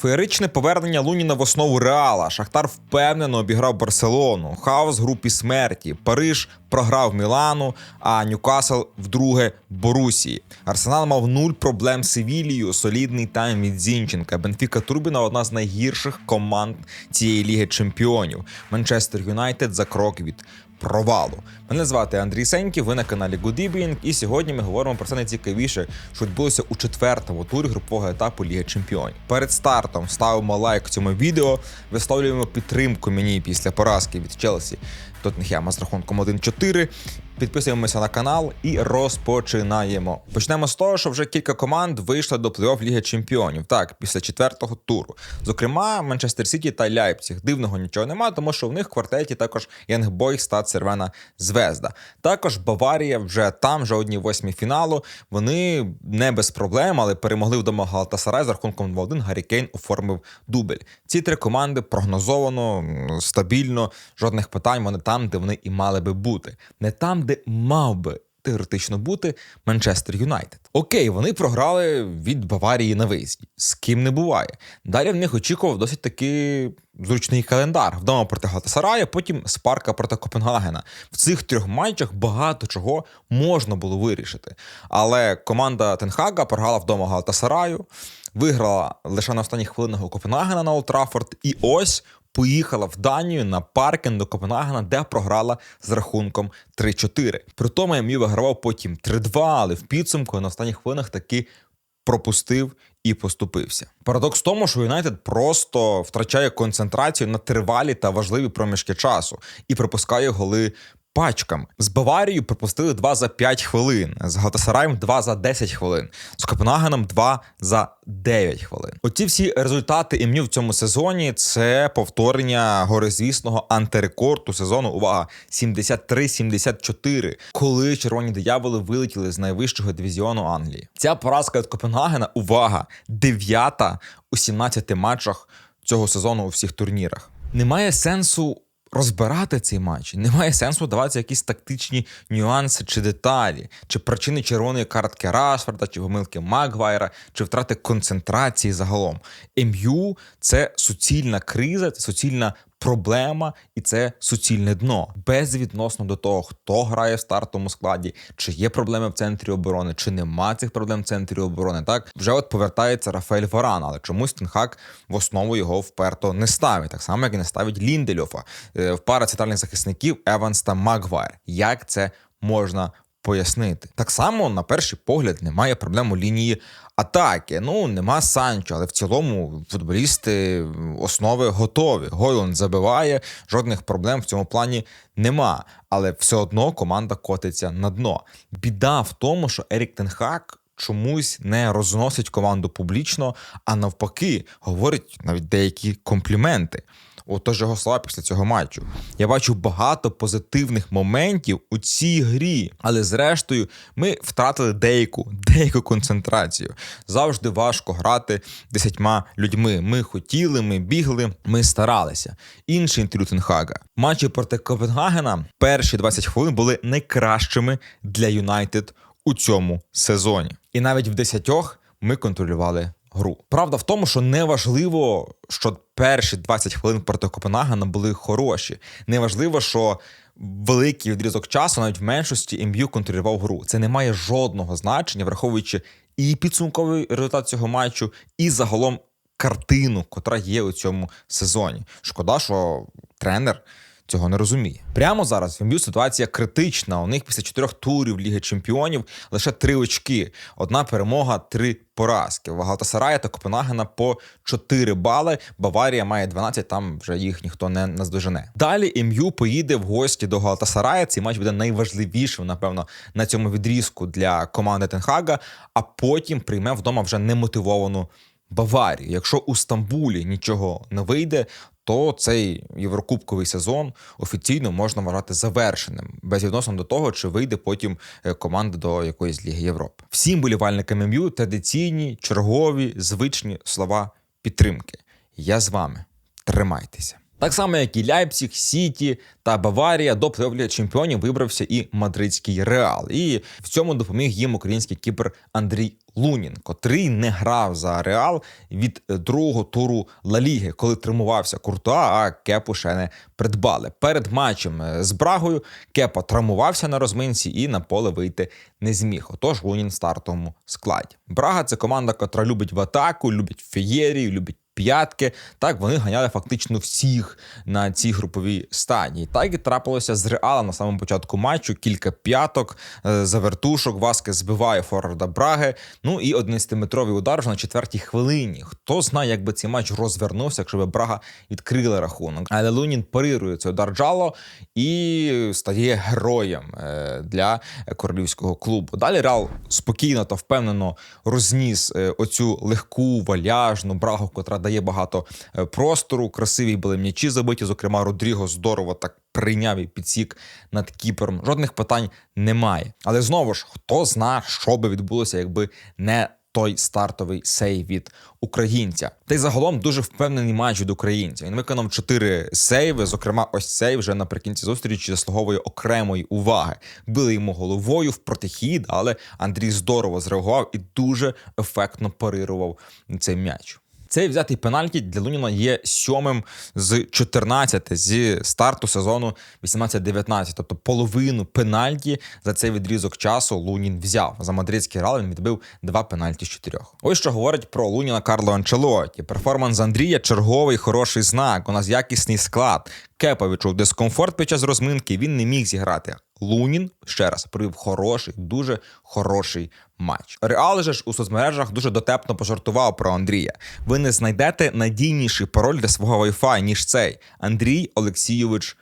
Феєричне повернення Луніна в основу Реала. Шахтар впевнено обіграв Барселону. Хаос групі смерті. Париж програв Мілану, а Ньюкасл вдруге Борусії. Арсенал мав нуль проблем з Севілією. Солідний тайм від Зінченка. Бенфіка Турбіна одна з найгірших команд цієї ліги чемпіонів. Манчестер Юнайтед за крок від провалу. Мене звати Андрій Сеньків, ви на каналі Good Evening, і сьогодні ми говоримо про це найцікавіше, що відбулося у четвертому турі групового етапу Ліги Чемпіонів. Перед стартом ставимо лайк цьому відео, висловлюємо підтримку мені після поразки від Челсі Тоттенхема з рахунком 1-4. Підписуємося на канал і розпочинаємо. Почнемо з того, що вже кілька команд вийшли до плей-офф Ліги Чемпіонів. Так, після четвертого туру. Зокрема, Манчестер Сіті та Ляйпціг. Дивного нічого немає, тому що в них в квартеті також Янгбойс та Червена Звезда. Також Баварія вже там, вже одні восьмі фіналу. Вони не без проблем, але перемогли вдома Галатасарай з рахунком 2-1. Гаррі Кейн оформив дубль. Ці три команди прогнозовано, стабільно, жодних питань. Вони там, де вони і мали би бути. Не там, де мав би теоретично бути Манчестер Юнайтед. Окей, вони програли від Баварії на виїзді. З ким не буває. Далі в них очікував досить таки зручний календар. Вдома проти Галатасарая, потім Спарка проти Копенгагена. В цих трьох матчах багато чого можна було вирішити. Але команда Тенхага програла вдома Галатасараю, виграла лише на останніх хвилинах у Копенгагена на Олд Траффорд. І ось поїхала в Данію на паркінг до Копенгагена, де програла з рахунком 3-4. При тому я вигравав потім 3-2, але в підсумку на останніх хвилинах таки пропустив і поступився. Парадокс в тому, що Юнайтед просто втрачає концентрацію на тривалі та важливі проміжки часу і пропускає голи. Пачками з Баварією пропустили 2 за 5 хвилин, з Галатасараєм 2 за 10 хвилин, з Копенгагеном 2 за 9 хвилин. Оці всі результати ім'ю в цьому сезоні це повторення горизвісного антирекорду сезону. Увага 73-74, коли червоні дияволи вилетіли з найвищого дивізіону Англії. Ця поразка від Копенгагена. Увага! Дев'ята у 17 матчах цього сезону у всіх турнірах. Немає сенсу. Розбирати цей матч немає сенсу давати якісь тактичні нюанси чи деталі, чи причини червоної картки Рашфорда, чи помилки Магвайра, чи втрати концентрації загалом. МЮ це суцільна криза, це суцільна проблема і це суцільне дно. Безвідносно до того, хто грає в стартовому складі, чи є проблеми в центрі оборони, чи нема цих проблем в центрі оборони. Так вже от повертається Рафаель Варан, але чомусь Тенхак в основу його вперто не ставить, так само як і не ставить Ліндельофа Е, в пара центральних захисників Еванс та Магвайр. Як це можна? Пояснити так само на перший погляд немає проблем у лінії атаки. Ну нема Санчо, але в цілому футболісти основи готові. Гойланд забиває, жодних проблем в цьому плані нема. Але все одно команда котиться на дно. Біда в тому, що Ерік Тенхак. Чомусь не розносить команду публічно, а навпаки, говорить навіть деякі компліменти. Отож його слова після цього матчу. Я бачу багато позитивних моментів у цій грі, але зрештою ми втратили деяку деяку концентрацію. Завжди важко грати десятьма людьми. Ми хотіли, ми бігли, ми старалися. Інший інтерв'ю Тенхага. Матчі проти Копенгагена перші 20 хвилин були найкращими для Юнайтед у цьому сезоні. І навіть в десятьох ми контролювали гру. Правда в тому, що неважливо, що перші 20 хвилин проти Копенгагена були хороші. Неважливо, що великий відрізок часу, навіть в меншості МЮ контролював гру. Це не має жодного значення, враховуючи і підсумковий результат цього матчу, і загалом картину, котра є у цьому сезоні. Шкода, що тренер. Цього не розуміє. Прямо зараз в МЮ ситуація критична. У них після чотирьох турів Ліги Чемпіонів лише три очки. Одна перемога, три поразки. У Галатасарая та Копенгагена по 4 бали. Баварія має 12, там вже їх ніхто не наздожене. Далі МЮ поїде в гості до Галатасарая. Цей матч буде найважливішим, напевно, на цьому відрізку для команди Тенхага, а потім прийме вдома вже немотивовану. Баварію, якщо у Стамбулі нічого не вийде, то цей єврокубковий сезон офіційно можна вважати завершеним, безвідносно до того, чи вийде потім е, команда до якоїсь Ліги Європи. Всім болівальникам МЮ традиційні, чергові, звичні слова підтримки. Я з вами. Тримайтеся. Так само, як і Ляйпціг, Сіті та Баварія до плей-офф чемпіонів вибрався і мадридський реал. І в цьому допоміг їм український кіпер Андрій Лунін, котрий не грав за реал від другого туру Ла Ліги, коли травмувався Куртуа, а Кепу ще не придбали. Перед матчем е, з Брагою Кепа травмувався на розминці і на поле вийти не зміг. Отож Лунін в стартовому складі. Брага це команда, котра любить в атаку, любить феєрію, любить п'ятки. Так вони ганяли фактично всіх на цій груповій стадії. Так і трапилося з Реалом на самому початку матчу. Кілька п'яток, е, завертушок. Васкес збиває Форварда Браги. Ну і 11-метровий удар вже на четвертій хвилині. Хто знає, як би цей матч розвернувся, якщо б Брага відкрила рахунок. Але Лунін парирує цей удар Джало і стає героєм е, для королівського клубу. Далі Реал спокійно та впевнено розніс е, оцю легку валяжну брагу, котра дає багато е, простору. Красиві були м'ячі забиті. Зокрема, Родріго здорово так прийняв і підсік над кіпером. Жодних питань немає. Але знову ж хто зна, що би відбулося, якби не той стартовий сейв від українця. Та й загалом дуже впевнений матч від українця. Він виконав чотири сейви. Зокрема, ось цей вже наприкінці зустрічі заслуговує окремої уваги. Били йому головою в протихід, але Андрій здорово зреагував і дуже ефектно парирував цей м'яч. Цей взятий пенальті для Луніна є сьомим з 14 зі старту сезону 18-19. Тобто половину пенальті за цей відрізок часу Лунін взяв. За мадридський рал він відбив два пенальті з чотирьох. Ось що говорить про Луніна Карло Анчелоті. Перформанс Андрія черговий хороший знак. У нас якісний склад. Кепа відчув дискомфорт під час розминки. Він не міг зіграти. Лунін ще раз провів хороший, дуже хороший матч. Реал же ж у соцмережах дуже дотепно пожартував про Андрія. Ви не знайдете надійніший пароль для свого Wi-Fi, ніж цей Андрій Олексійович.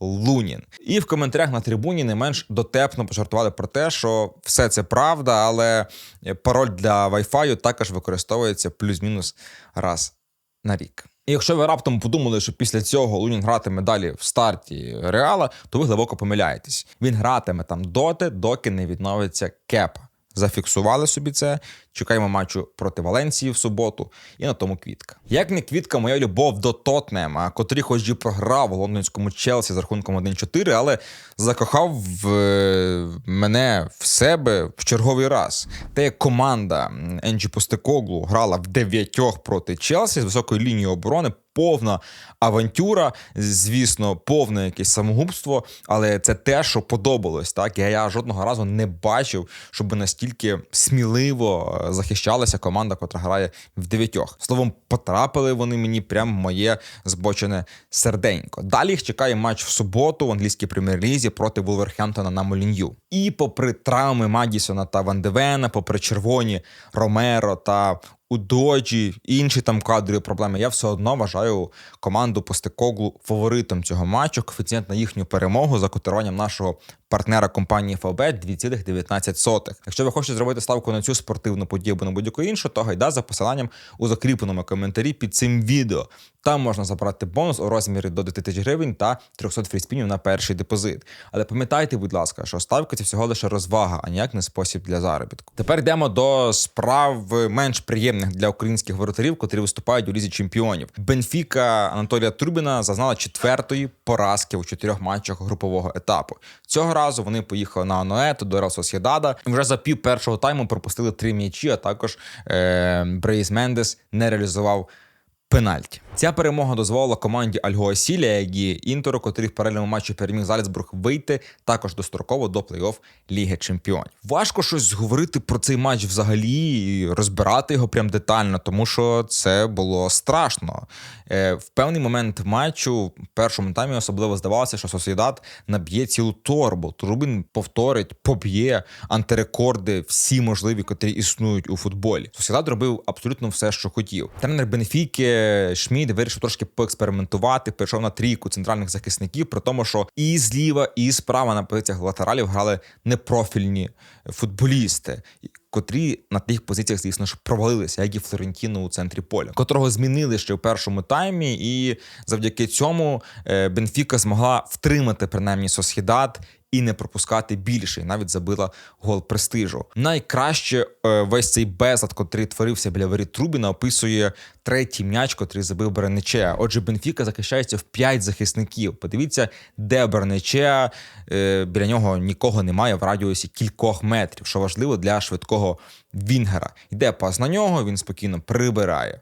Лунін. І в коментарях на трибуні не менш дотепно пожартували про те, що все це правда, але пароль для Wi-Fi також використовується плюс-мінус раз на рік. І якщо ви раптом подумали, що після цього Лунін гратиме далі в старті Реала, то ви глибоко помиляєтесь. Він гратиме там доти, доки не відновиться кепа. Зафіксували собі це. Чекаємо матчу проти Валенції в суботу, і на тому квітка. Як не квітка, моя любов до Тотнема, котрий хоч і програв у лондонському Челсі з рахунком 1-4, але закохав в мене в себе в черговий раз. Те, як команда Енджі Постекоглу грала в дев'ятьох проти Челсі з високої лінії оборони. Повна авантюра, звісно, повне якесь самогубство, але це те, що подобалось. Так я, я жодного разу не бачив, щоб настільки сміливо захищалася команда, котра грає в дев'ятьох. Словом, потрапили вони мені прям моє збочене серденько. Далі їх чекає матч в суботу в англійській прем'єр-лізі проти Вулверхемптона на Молін'ю. І попри травми Мадісона та Вандевена, попри червоні Ромеро та у доджі, інші там кадрові проблеми. Я все одно вважаю команду Постекоглу фаворитом цього матчу. Коефіцієнт на їхню перемогу за котируванням нашого партнера компанії ФБ 2,19. Якщо ви хочете зробити ставку на цю спортивну подію або на будь-яку іншу, то гайда за посиланням у закріпленому коментарі під цим відео. Там можна забрати бонус у розмірі до 10 тисяч гривень та 300 фріспінів на перший депозит. Але пам'ятайте, будь ласка, що ставка це всього лише розвага, а ніяк не спосіб для заробітку. Тепер йдемо до справ менш приємних для українських воротарів, котрі виступають у лізі чемпіонів. Бенфіка Анатолія Трубіна зазнала четвертої поразки у чотирьох матчах групового етапу. Цього разу вони поїхали на Аноету до Сосєдада. Вже за пів першого тайму пропустили три м'ячі. А також е- Брейс Мендес не реалізував пенальті. Ця перемога дозволила команді Альгоасіля, як і Інтеру, котрий в паралельному матчі переміг Зальцбург, вийти також достроково до плей-офф Ліги Чемпіонів. Важко щось говорити про цей матч взагалі і розбирати його прям детально, тому що це було страшно. Е, В певний момент матчу, в першому таймі, особливо здавалося, що Сосідат наб'є цілу торбу. Трубін повторить, поб'є антирекорди, всі можливі, котрі існують у футболі. Сосідат робив абсолютно все, що хотів. Тренер Бенфіки Шмід вирішив трошки поекспериментувати, перейшов на трійку центральних захисників, при тому, що і зліва, і справа на позиціях латералів грали непрофільні футболісти. Котрі на тих позиціях, звісно ж, провалилися, як і Флорентіно у центрі поля, котрого змінили ще в першому таймі, і завдяки цьому Бенфіка змогла втримати принаймні Сосхідат і не пропускати більше. І навіть забила гол престижу. Найкраще е, весь цей безлад, котрий творився біля воріт Трубіна, описує третій м'яч, котрий забив Бернечеа. Отже, Бенфіка захищається в п'ять захисників. Подивіться, де Бернечеа. Е, біля нього нікого немає в радіусі кількох метрів, що важливо для швидкого Вінгера. Йде пас на нього, він спокійно прибирає.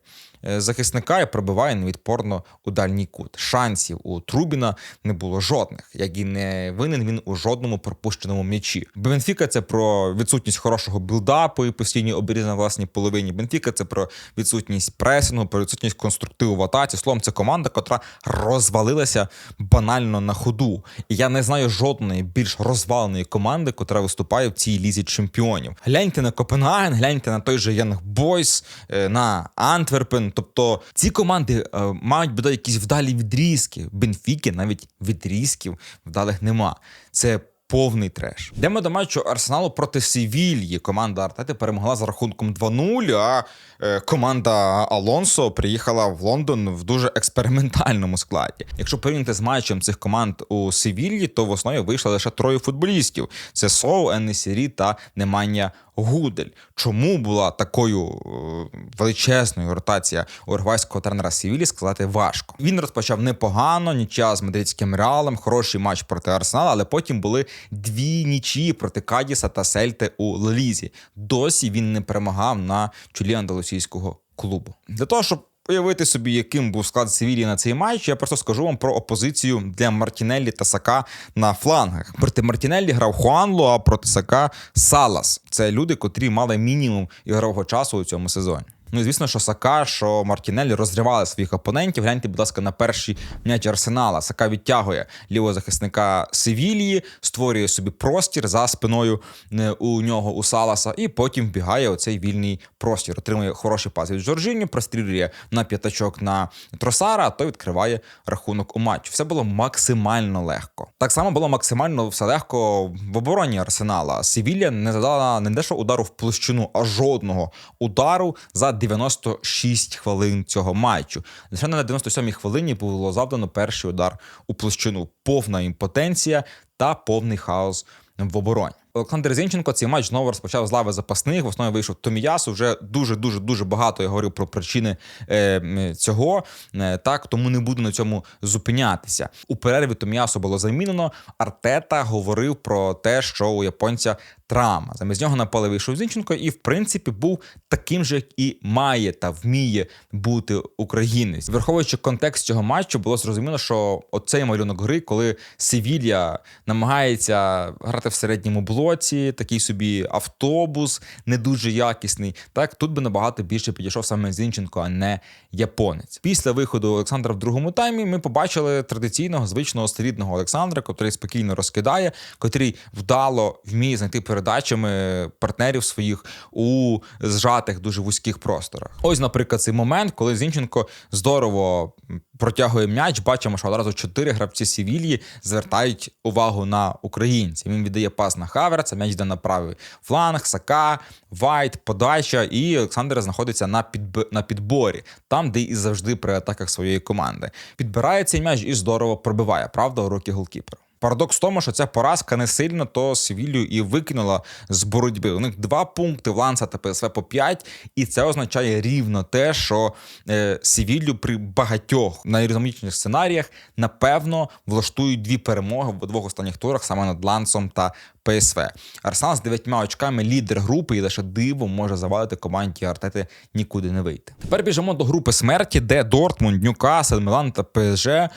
Е, Захисника і пробиває невідпорно у дальній кут. Шансів у Трубіна не було жодних, як і не винен він у жодному пропущеному м'ячі. Бенфіка це про відсутність хорошого білдапу і постійні обрізання на власній половині. Бенфіка це про відсутність пресингу, про відсутність конструктиву в атаці. Словом, це команда, котра розвалилася банально на ходу. І я не знаю жодної більш розваленої команди, котра виступає в цій лізі чемпіонів. Гляньте на Копенгаген, гляньте на той же Янг Бойс, е, на Антверпен. Тобто ці команди е, мають буде якісь вдалі відрізки. Бенфіки навіть відрізків вдалих нема. Це повний треш. Йдемо до матчу Арсеналу проти Севільї. Команда Артети перемогла за рахунком 2-0, а е, команда Алонсо приїхала в Лондон в дуже експериментальному складі. Якщо порівняти з матчем цих команд у Севільї, то в основі вийшло лише троє футболістів: це Соу, Еннесірі та Немання Гудель. Чому була такою е, величезною ротація уругвайського тренера Сівілі, сказати важко. Він розпочав непогано, нічия з мадридським реалом, хороший матч проти Арсенала, але потім були дві нічі проти Кадіса та Сельти у Лелізі. Досі він не перемагав на чолі андалусійського клубу. Для того, щоб Уявити собі, яким був склад Севілії на цей матч, я просто скажу вам про опозицію для Мартінеллі та Сака на флангах. Проти Мартінеллі грав Хуанло, а проти Сака Салас. Це люди, котрі мали мінімум ігрового часу у цьому сезоні. Ну і звісно, що Сака, що Мартінеллі розривали своїх опонентів. Гляньте, будь ласка, на перший м'яч Арсенала. Сака відтягує лівого захисника Севілії, створює собі простір за спиною е, у нього у Саласа, і потім вбігає оцей вільний простір. Отримує хороший пас від Жоржині, прострілює на п'ятачок на Тросара, а той відкриває рахунок у матч. Все було максимально легко. Так само було максимально все легко в обороні Арсенала. Севілля не задала не дещо удару в площину, а жодного удару за 96 хвилин цього матчу. Лише на 97-й хвилині було завдано перший удар у площину. Повна імпотенція та повний хаос в обороні. Олександр Зінченко цей матч знову розпочав з лави запасних. В основі вийшов Томіясу. Вже дуже дуже дуже багато я говорив про причини е, цього. Е, так тому не буду на цьому зупинятися. У перерві Томіясу було замінено. Артета говорив про те, що у японця травма. Замість нього на поле вийшов Зінченко, і в принципі був таким же, як і має та вміє бути українець. Враховуючи контекст цього матчу, було зрозуміло, що оцей малюнок гри, коли Севілья намагається грати в середньому блоці, такий собі автобус не дуже якісний. Так тут би набагато більше підійшов саме Зінченко, а не японець. Після виходу Олександра в другому таймі ми побачили традиційного звичного сторідного Олександра, котрий спокійно розкидає, котрий вдало вміє знайти передачами партнерів своїх у зжатих дуже вузьких просторах. Ось, наприклад, цей момент, коли Зінченко здорово протягує м'яч, бачимо, що одразу чотири гравці Севільї звертають увагу на українців. Він віддає пас на Хаверца, м'яч йде на правий фланг, Сака, Вайт, подача, і Олександр знаходиться на підб... на підборі, там, де і завжди при атаках своєї команди. Підбирає цей м'яч і здорово пробиває, правда, у роки голкіпера. Парадокс в тому, що ця поразка не сильно то Севілью і викинула з боротьби. У них два пункти в Ланса та ПСВ по 5, і це означає рівно те, що е, Севілью при багатьох найрізноманітніших сценаріях напевно влаштують дві перемоги в двох останніх турах саме над Лансом та ПСВ. Арсенал з дев'ятьма очками лідер групи, і лише диво може завалити команді Артети нікуди не вийти. Тепер біжимо до групи смерті, де Дортмунд, Ньюкасл, Мілан та ПСЖ е,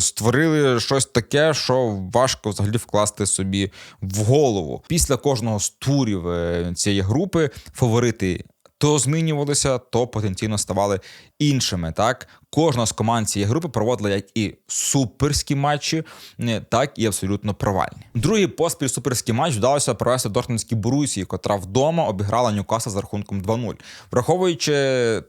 створили щось таке, що важко взагалі вкласти собі в голову. Після кожного з турів е, цієї групи фаворити. То змінювалися, то потенційно ставали іншими. Так, кожна з команд цієї групи проводила як і суперські матчі, е, так і абсолютно провальні. Другий поспіль суперський матч вдалося провести Дортмундській Борусії, котра вдома обіграла Ньюкасл за рахунком 2-0. Враховуючи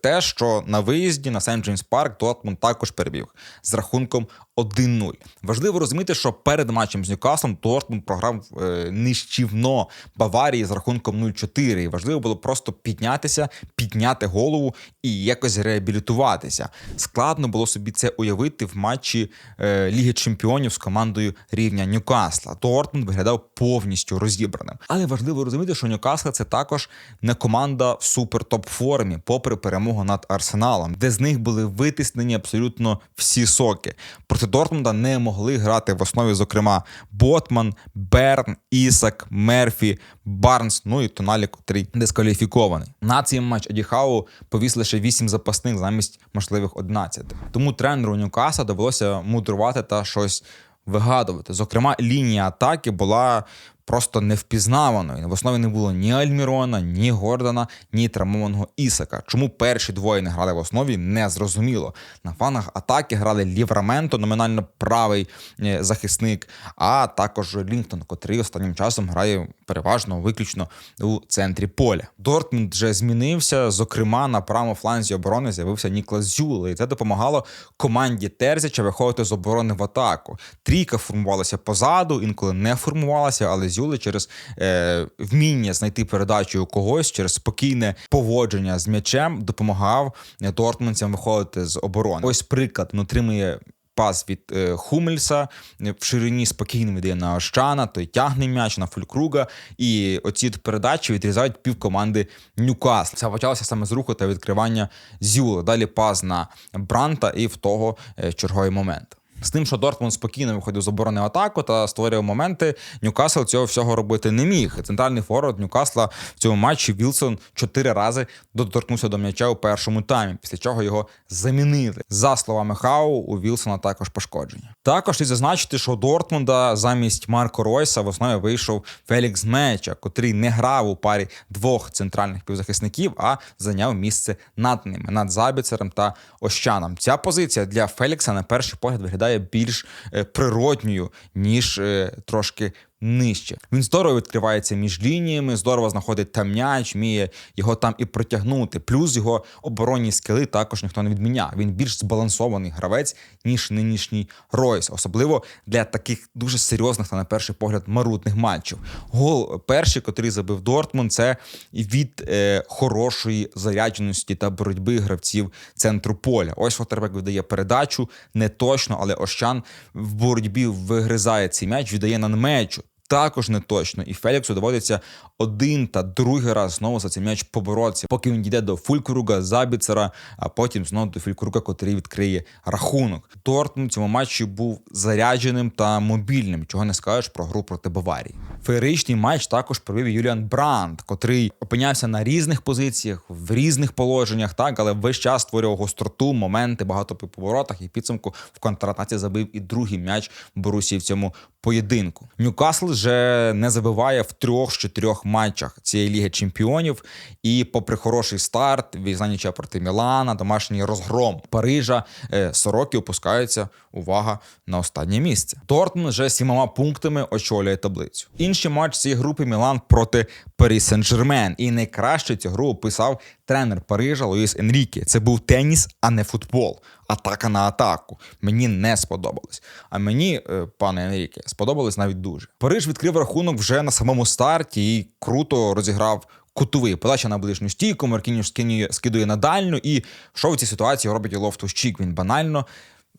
те, що на виїзді на Сент Джеймс Парк Дортмунд також перебіг з рахунком 1-0. Важливо розуміти, що перед матчем з Ньюкаслом Дортмунд програв е, нищівно Баварії з рахунком 0-4. І важливо було просто піднятися, підняти голову і якось реабілітуватися. Складно було собі це уявити в матчі е, Ліги Чемпіонів з командою рівня Ньюкасла. Дортмунд виглядав повністю розібраним. Але важливо розуміти, що Ньюкасл це також не команда в супер топ формі, попри перемогу над Арсеналом, де з них були витиснені абсолютно всі соки. Проти Дортмунда не могли грати в основі, зокрема, Ботман, Берн, Ісак, Мерфі, Барнс, ну і Тоналі, котрий дискваліфікований. На цей матч Адіхау повіс лише 8 запасних замість можливих 11. Тому тренеру Ньюкаса довелося мудрувати та щось вигадувати. Зокрема, лінія атаки була просто невпізнаваною. В основі не було ні Альмірона, ні Гордона, ні травмованого Ісака. Чому перші двоє не грали в основі, не зрозуміло. На фанах атаки грали Лівраменто, номінально правий е, захисник, а також Лінктон, котрий останнім часом грає переважно виключно у центрі поля. Дортмунд вже змінився. Зокрема, на правому фланзі оборони з'явився Ніклас Зюле, і це допомагало команді Терзяча виходити з оборони в атаку. Трійка формувалася позаду, інколи не формувалася, але Зюли через е, вміння знайти передачу у когось, через спокійне поводження з м'ячем допомагав Дортмундцям виходити з оборони. Ось приклад він отримує. Пас від е, Хумельса в ширині спокійно віддає на Ощана, той тягне м'яч на Фулькруга, і оці передачі відрізають пів команди Ньюкасл. Це почалося саме з руху та відкривання Зюла. Далі пас на Бранта і в того е, черговий момент. З тим, що Дортмунд спокійно виходив з оборони атаку та створював моменти, Ньюкасл цього всього робити не міг. Центральний форвард Ньюкасла в цьому матчі Вілсон чотири рази доторкнувся до м'яча у першому таймі, після чого його замінили. За словами Хау, у Вілсона також пошкодження. Також і зазначити, що Дортмунда замість Марко Ройса в основі вийшов Фелікс Меча, котрий не грав у парі двох центральних півзахисників, а зайняв місце над ними, над Забіцером та Ощаном. Ця позиція для Фелікса на перший погляд виглядає більш е, природньою, ніж е, трошки нижче. Він здорово відкривається між лініями, здорово знаходить там м'яч, вміє його там і протягнути. Плюс його оборонні скили також ніхто не відміняв. Він більш збалансований гравець, ніж нинішній Ройс, особливо для таких дуже серйозних та на перший погляд марутних матчів. Гол перший, котрий забив Дортмунд, це від е, хорошої зарядженості та боротьби гравців центру поля. Ось Фотербек видає передачу не точно, але Ощан в боротьбі вигризає цей м'яч, віддає на мечу також не точно. І Феліксу доводиться один та другий раз знову за цей м'яч поборотися, поки він дійде до Фулькруга, Забіцера, а потім знову до Фулькруга, котрий відкриє рахунок. Тортмунд в цьому матчі був зарядженим та мобільним, чого не скажеш про гру проти Баварії. Феєричний матч також провів Юліан Бранд, котрий опинявся на різних позиціях, в різних положеннях, так але весь час створював гостроту, моменти, багато по поворотах і підсумку в контратаці забив і другий м'яч Борусі в цьому поєдинку. Ньюкасл вже не забиває в трьох з чотирьох матчах цієї ліги чемпіонів. І, попри хороший старт, візнаніча проти Мілана, домашній розгром Парижа, е, сороки опускаються. Увага на останнє місце. Тортмунд вже сімома пунктами очолює таблицю. Інший матч цієї групи Мілан проти Парі Сен-Жермен. І найкраще цю гру описав тренер Парижа Луїс Енріке. Це був теніс, а не футбол. Атака на атаку. Мені не сподобалось. А мені, е, пане Енріке, сподобалось навіть дуже. Париж відкрив рахунок вже на самому старті і круто розіграв. Кутовий подача на ближню стійку, Маркініш скидує на дальню, і що в цій ситуації робить Лофтус Чік? Він банально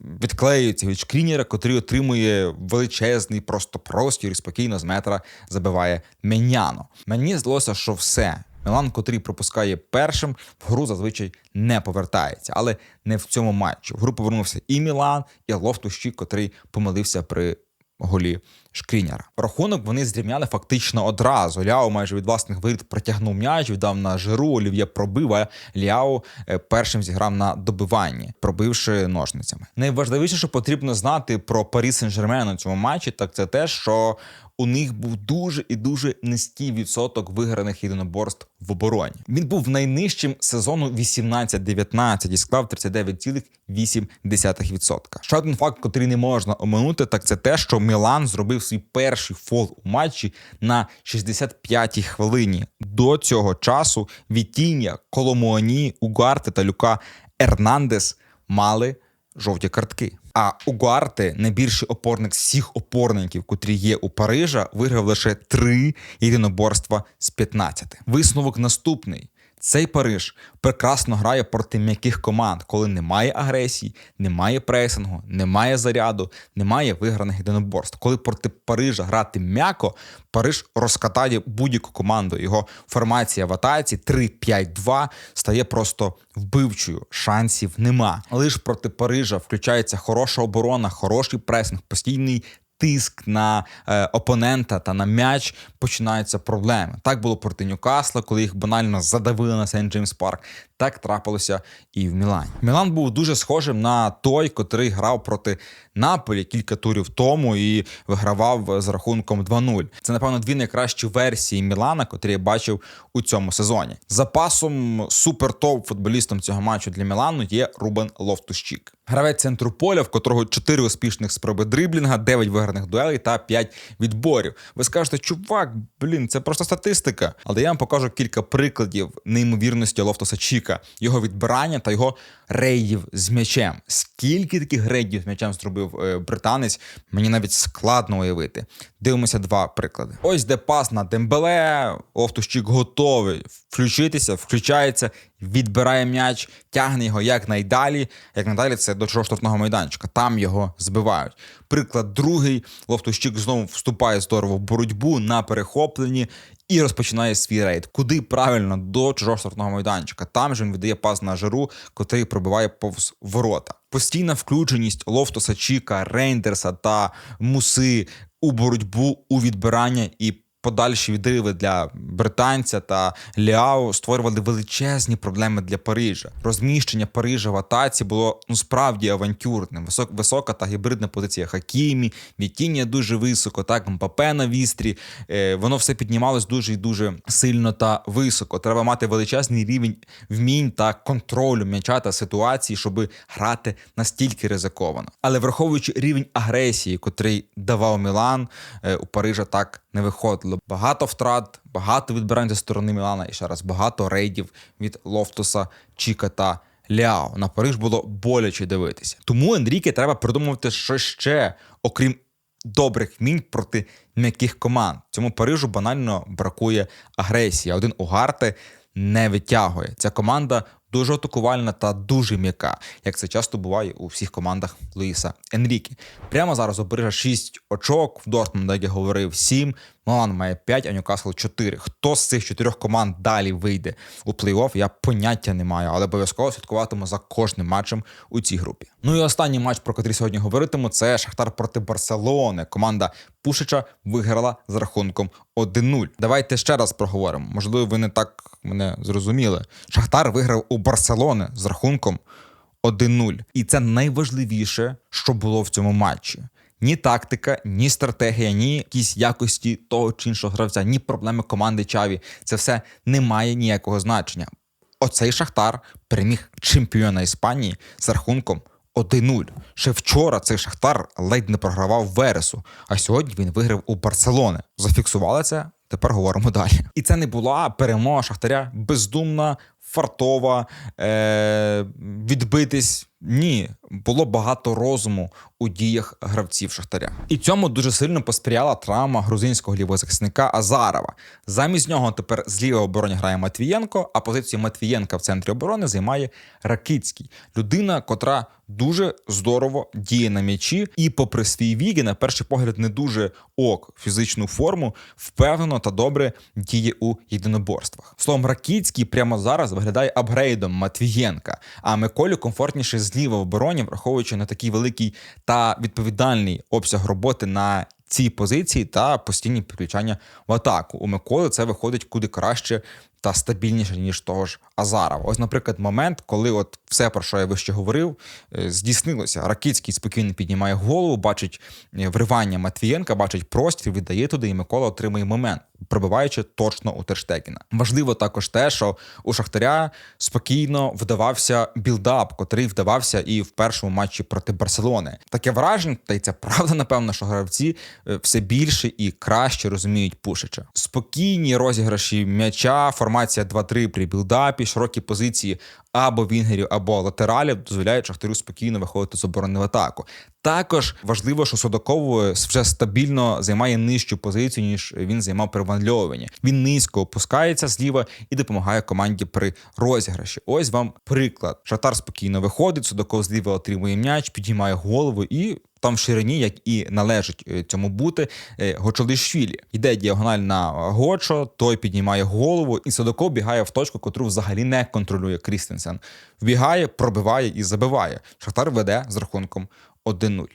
відклеюється від шкрінера, котрий отримує величезний просто простір і спокійно з метра забиває Меняно. Мені здалося, що все. Мілан, котрий пропускає першим, в гру зазвичай не повертається, але не в цьому матчі. В гру повернувся і Мілан, і Лофтущик, котрий помилився при голі Шкріняра. Рахунок вони зрівняли фактично одразу. Ляо майже від власних воріт протягнув м'яч, віддав на жиру, Олів'є пробив, а Ляо е, першим зіграв на добиванні, пробивши ножницями. Найважливіше, що потрібно знати про Парі Сен-Жермен у цьому матчі, так це те, що у них був дуже і дуже низький відсоток виграних єдиноборств в обороні. Він був найнижчим сезону 18-19 і склав 39,8%. Ще один факт, який не можна оминути, так це те, що Мілан зробив свій перший фол у матчі на 65-й хвилині. До цього часу Вітіння, Коломуані, Угарти та Люка Ернандес мали жовті картки. А Угуарте, найбільший опорник всіх опорників, котрі є у Парижа, виграв лише три єдиноборства з 15. Висновок наступний. Цей Париж прекрасно грає проти м'яких команд, коли немає агресії, немає пресингу, немає заряду, немає виграних єдиноборств. Коли проти Парижа грати м'яко, Париж розкатає будь-яку команду. Його формація в атаці 3-5-2 стає просто вбивчою. Шансів нема. Лише проти Парижа включається хороша оборона, хороший пресинг, постійний тиск на е, опонента та на м'яч починаються проблеми. Так було проти Ньюкасла, коли їх банально задавили на Сент Джеймс Парк. Так трапилося і в Мілані. Мілан був дуже схожим на той, котрий грав проти Наполі кілька турів тому і вигравав з рахунком 2-0. Це, напевно, дві найкращі версії Мілана, котрі я бачив у цьому сезоні. Запасом супер-топ футболістом цього матчу для Мілану є Рубен Лофтущік. Гравець центру поля, в котрого 4 успішних спроби дриблінга, 9 виграних дуелей та 5 відборів. Ви скажете, чувак, блін, це просто статистика. Але я вам покажу кілька прикладів неймовірності Лофтуса Чіка, його відбирання та його рейдів з м'ячем. Скільки таких рейдів з м'ячем зробив е, британець, мені навіть складно уявити. Дивимося два приклади. Ось де пас на Дембеле, Лофтус-Чік готовий включитися, включається, відбирає м'яч, тягне його якнайдалі. Якнайдалі це до штрафного майданчика. Там його збивають. Приклад другий. Лофтус-Чік знову вступає здорово в боротьбу на перехопленні. І розпочинає свій рейд. Куди правильно до чужого штрафного майданчика. Там же він видає пас на жару, котрий пробиває повз ворота. Постійна включеність Лофтуса Чіка, Рейндерса та Муси у боротьбу у відбирання і подальші відриви для британця та Ліао створювали величезні проблеми для Парижа. Розміщення Парижа в атаці було ну справді авантюрним. Висок, висока та гібридна позиція Хакімі, Вітіння дуже високо, так Мпапе на вістрі. Е, воно все піднімалось дуже і дуже сильно та високо. Треба мати величезний рівень вмінь та контролю м'яча та ситуації, щоб грати настільки ризиковано. Але враховуючи рівень агресії, котрий давав Мілан, е, у Парижа так не виходило. Багато втрат, багато відбирань зі сторони Мілана і ще раз багато рейдів від Лофтуса, Чіка та Ляо. На Париж було боляче дивитися. Тому Енріке треба придумувати що ще, окрім добрих вмінь проти м'яких команд. Цьому Парижу банально бракує агресії. Один Угарте не витягує. Ця команда дуже атакувальна та дуже м'яка, як це часто буває у всіх командах Луїса Енрікі. Прямо зараз у Парижа 6 очок, в Дортмунда, як я говорив, 7, Милан має 5, а Ньюкасл 4. Хто з цих чотирьох команд далі вийде у плей-офф, я поняття не маю, але обов'язково слідкуватиму за кожним матчем у цій групі. Ну і останній матч, про який сьогодні говоритиму, це Шахтар проти Барселони. Команда Пушича виграла з рахунком 1-0. Давайте ще раз проговоримо. Можливо, ви не так мене зрозуміли. Шахтар виграв у Барселони з рахунком 1-0. І це найважливіше, що було в цьому матчі. Ні тактика, ні стратегія, ні якісь якості того чи іншого гравця, ні проблеми команди Чаві. Це все не має ніякого значення. Оцей Шахтар переміг чемпіона Іспанії з рахунком 1-0. Ще вчора цей Шахтар ледь не програвав Вересу, а сьогодні він виграв у Барселони. Зафіксували це. Тепер говоримо далі. І це не була перемога Шахтаря бездумна, фартова, е- відбитись. Ні, було багато розуму у діях гравців Шахтаря. І цьому дуже сильно посприяла травма грузинського лівозахисника Азарова. Замість нього тепер з лівої оборони грає Матвієнко, а позицію Матвієнка в центрі оборони займає Ракицький. Людина, котра дуже здорово діє на м'ячі, і, попри свій вік, на перший погляд, не дуже ок фізичну форму, впевнено та добре діє у єдиноборствах. Словом, Ракицький прямо зараз виглядає апгрейдом Матвієнка, а Миколі комфортніше зліва в обороні, враховуючи на такий великий та відповідальний обсяг роботи на цій позиції та постійні підключання в атаку. У Миколи це виходить куди краще та стабільніше, ніж того ж Азарова. Ось, наприклад, момент, коли от все, про що я вище говорив, е, здійснилося. Ракицький спокійно піднімає голову, бачить е, вривання Матвієнка, бачить простір, віддає туди, і Микола отримує момент, пробиваючи точно у Терштегіна. Важливо також те, що у Шахтаря спокійно вдавався білдап, котрий вдавався і в першому матчі проти Барселони. Таке враження, та й це правда, напевно, що гравці е, все більше і краще розуміють Пушича. Спокійні розіграші м'яча, формація 2-3 при білдапі, широкі позиції або вінгерів, або латералів дозволяють Шахтарю спокійно виходити з оборони в атаку. Також важливо, що Судаков вже стабільно займає нижчу позицію, ніж він займав при ванльовані. Він низько опускається зліва і допомагає команді при розіграші. Ось вам приклад. Шахтар спокійно виходить, Судаков зліва отримує м'яч, підіймає голову і. Там в ширині, як і належить е, цьому бути, е, Гочолишвілі. Йде діагональ на Гочо, той піднімає голову, і Садоко бігає в точку, котру взагалі не контролює Крістенсен. Вбігає, пробиває і забиває. Шахтар веде з рахунком 1-0.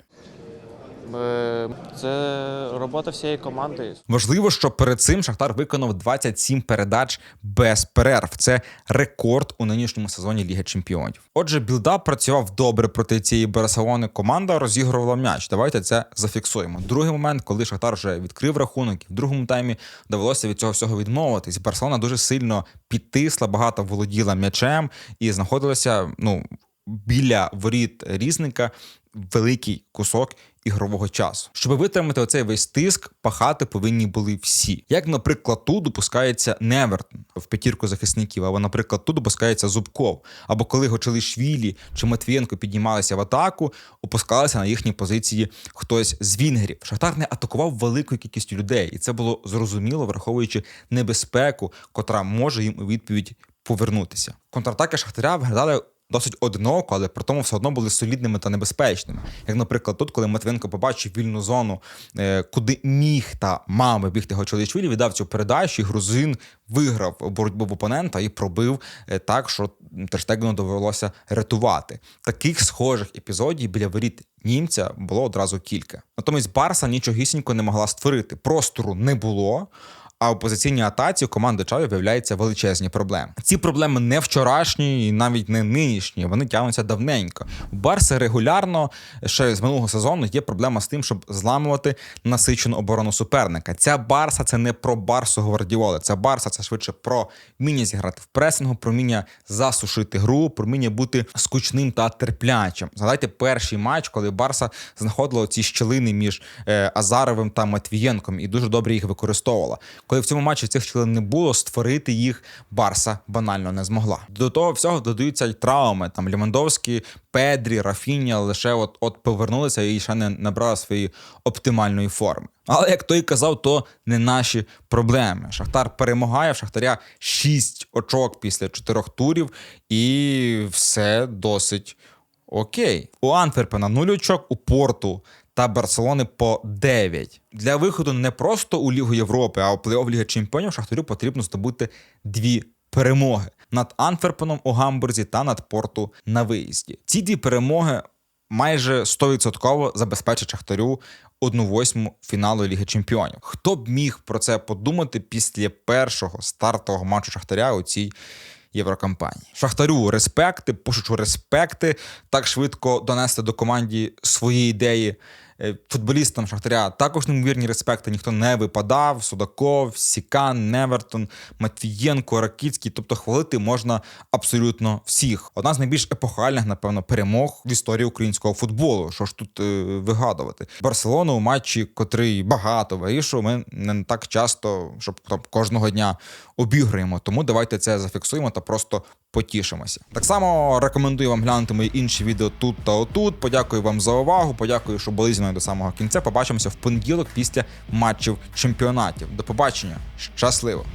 Е, Це робота всієї команди. Важливо, що перед цим Шахтар виконав 27 передач без перерв. Це рекорд у нинішньому сезоні Ліги Чемпіонів. Отже, білдап працював добре проти цієї Барселони. Команда розігрувала м'яч. Давайте це зафіксуємо. Другий момент, коли Шахтар вже відкрив рахунок, і в другому таймі довелося від цього всього відмовитись. Барселона дуже сильно підтисла, багато володіла м'ячем і знаходилася ну біля воріт різника великий кусок ігрового часу. Щоб витримати оцей весь тиск, пахати повинні були всі. Як, наприклад, тут допускається Невертон в п'ятірку захисників, або, наприклад, тут допускається Зубков. Або коли Гочелишвілі чи Матвієнко піднімалися в атаку, опускалися на їхні позиції хтось з вінгерів. Шахтар не атакував великою кількістю людей, і це було зрозуміло, враховуючи небезпеку, котра може їм у відповідь повернутися. Контратаки Шахтаря виглядали досить одиноко, але при тому все одно були солідними та небезпечними. Як, наприклад, тут, коли Матвенко побачив вільну зону, е, куди міг та мав би бігти Гочоличвілі, віддав цю передачу, і грузин виграв боротьбу в опонента і пробив е, так, що Терштегену довелося рятувати. Таких схожих епізодів біля воріт німця було одразу кілька. Натомість Барса нічогісінько не могла створити. Простору не було. А у позиційній атаці у команди Чаві виявляються величезні проблеми. Ці проблеми не вчорашні і навіть не нинішні. Вони тягнуться давненько. У Барси регулярно ще з минулого сезону є проблема з тим, щоб зламувати насичену оборону суперника. Ця Барса це не про Барсу Гвардіоли. Ця Барса це швидше про вміння зіграти в пресингу, про вміння засушити гру, про вміння бути скучним та терплячим. Згадайте перший матч, коли Барса знаходила ці щілини між е, Азаровим та Матвієнком і дуже добре їх використовувала. Коли в цьому матчі цих щілин не було, створити їх Барса банально не змогла. До того всього додаються й травми. Там Лівандовський, Педрі, Рафіння лише от от повернулися і ще не набрали своєї оптимальної форми. Але як той казав, то не наші проблеми. Шахтар перемагає в Шахтаря 6 очок після 4 турів, і все досить окей. У Антверпена 0 очок, у Порту та Барселони по 9. Для виходу не просто у Лігу Європи, а у плей-офф Ліги Чемпіонів Шахтарю потрібно здобути дві перемоги над Антверпеном у Гамбурзі та над Порту на виїзді. Ці дві перемоги майже 100% забезпечать Шахтарю 1-8 фіналу Ліги Чемпіонів. Хто б міг про це подумати після першого стартового матчу Шахтаря у цій Єврокампанії. Шахтарю респекти, пошучу респекти, так швидко донести до команді свої ідеї. Е, Футболістам Шахтаря також неймовірні респекти. Ніхто не випадав. Судаков, Сікан, Невертон, Матвієнко, Ракіцький. Тобто хвалити можна абсолютно всіх. Одна з найбільш епохальних, напевно, перемог в історії українського футболу. Що ж тут е, вигадувати? Барселона у матчі, котрий багато вирішував, ми не так часто, щоб там кожного дня обіграємо. Тому давайте це зафіксуємо та просто потішимося. Так само рекомендую вам глянути мої інші відео тут та отут. Подякую вам за увагу. Подякую, що були зі мною до самого кінця. Побачимося в понеділок після матчів чемпіонатів. До побачення, щасливо!